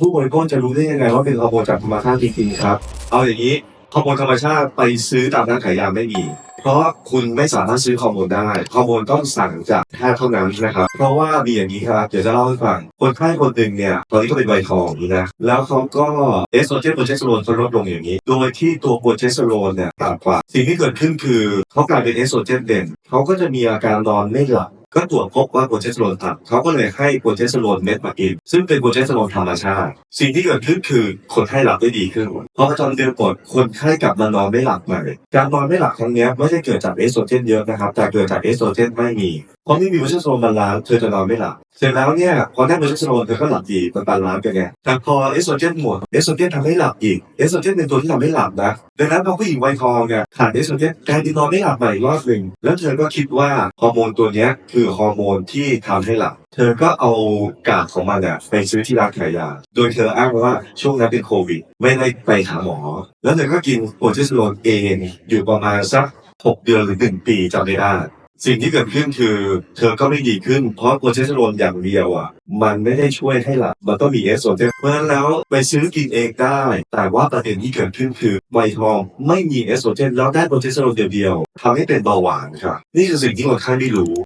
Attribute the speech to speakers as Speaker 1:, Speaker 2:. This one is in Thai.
Speaker 1: ผู้บริโภคจะรู้ได้ยังไงว่าเป็นฮอร์โมนจากธรรมชาติจริงๆครับ เอาอย่างนี้ฮอร์โมนธรรมชาติไปซื้อตามร้านขายยาไม่มี เพราะคุณไม่สามารถซื้อฮอร์โมนได้ฮอร์โมนต้องสั่งจากแพทย์เท่านั้นนะครับ เพราะว่ามีอย่างนี้ครับ เดี๋ยวจะเล่าให้ฟัง คนไข้คนหนึ่งเนี่ยตอนนี้ก็เป็นวัยทองนะ แล้วเขาก็เอสโตรเจนโปรเจสเตอโรนเขาลดลงอย่างนี้ โดยที่ตัวโปรเจสเตอโรนเนี่ยต่ำกว่า สิ่งที่เกิดขึ้นคือเขากลายเป็นเอสโตรเจนเด่นเขาก็จะมีอาการนอนไม่หลับ ก็ตรวจพบว่าโปรเจสเตอโรนต่ำเขาก็เลยให้โปรเจสเตอโรนเม็ดมากิน ซึ่งเป็นโปรเจสเตอโรนธรรมชาติ สิ่งที่เกิดขึ้นคือคนไข้หลับได้ดีขึ้นพอประจำเดือนปวดคนไข้กลับมานอนไม่หลับใหม่การนอนไม่หลับครั้งนี้ไม่ได้เกิดจากเอสโตรเจนเยอะนะครับ แต่เกิดจากเอสโตรเจนไม่มีเพราะไม่มีโปรเจสเตอโรนบาลานซ์เธอจะนอนไม่หลับเสร็จแล้วเนี่ยพอได้โปรเจสเตอโรนเธอก็หลับดีมันบาลานซ์กันไงแต่พอเอสโตรเจนหมดเอสโตรเจนทำให้หลับอีกเอสโตรเจนเป็นตัวที่ทำให้หลับนะดังนั้นพอผู้หญิงวัยทองเนี่ยขาดเอสโตรเจนกลายเป็นนอนไม่หลับใหม่รอบหนึ่งแล้วเธอก็คิดว่าฮอร์โมนตัวนี้คือฮอร์โมนที่ทำให้หลับ เธอก็เอากากของมันเนี่ยไปซื้อที่ร้านขายยา โดยเธออ้างว่าช่วงนั้นเป็นโควิด ไม่ได้ไปหาหมอ แล้วเธอก็กินโปรเจสโรนเองอยู่ประมาณสักหกเดือนหรือหนึ่งปีจำไม่ได้สิ่งที่เกิดขึ้นคือ เธอก็ไม่ดีขึ้น เพราะโปรเจสเตอโรนอย่างเดียวอะ มันไม่ได้ช่วยให้หลับมันต้องมีเอสโตรเจนเพราะฉะนั้นแล้วไปซื้อกินเองได้ แต่ว่าประเด็นที่เกิดขึ้นคือไวทองไม่มีเอสโตรเจนแล้วได้โปรเจสเตอโรนเดียวๆทำให้เป็นเบาหวานครับนี่คือสิ่งที่คนไข้ไม่รู้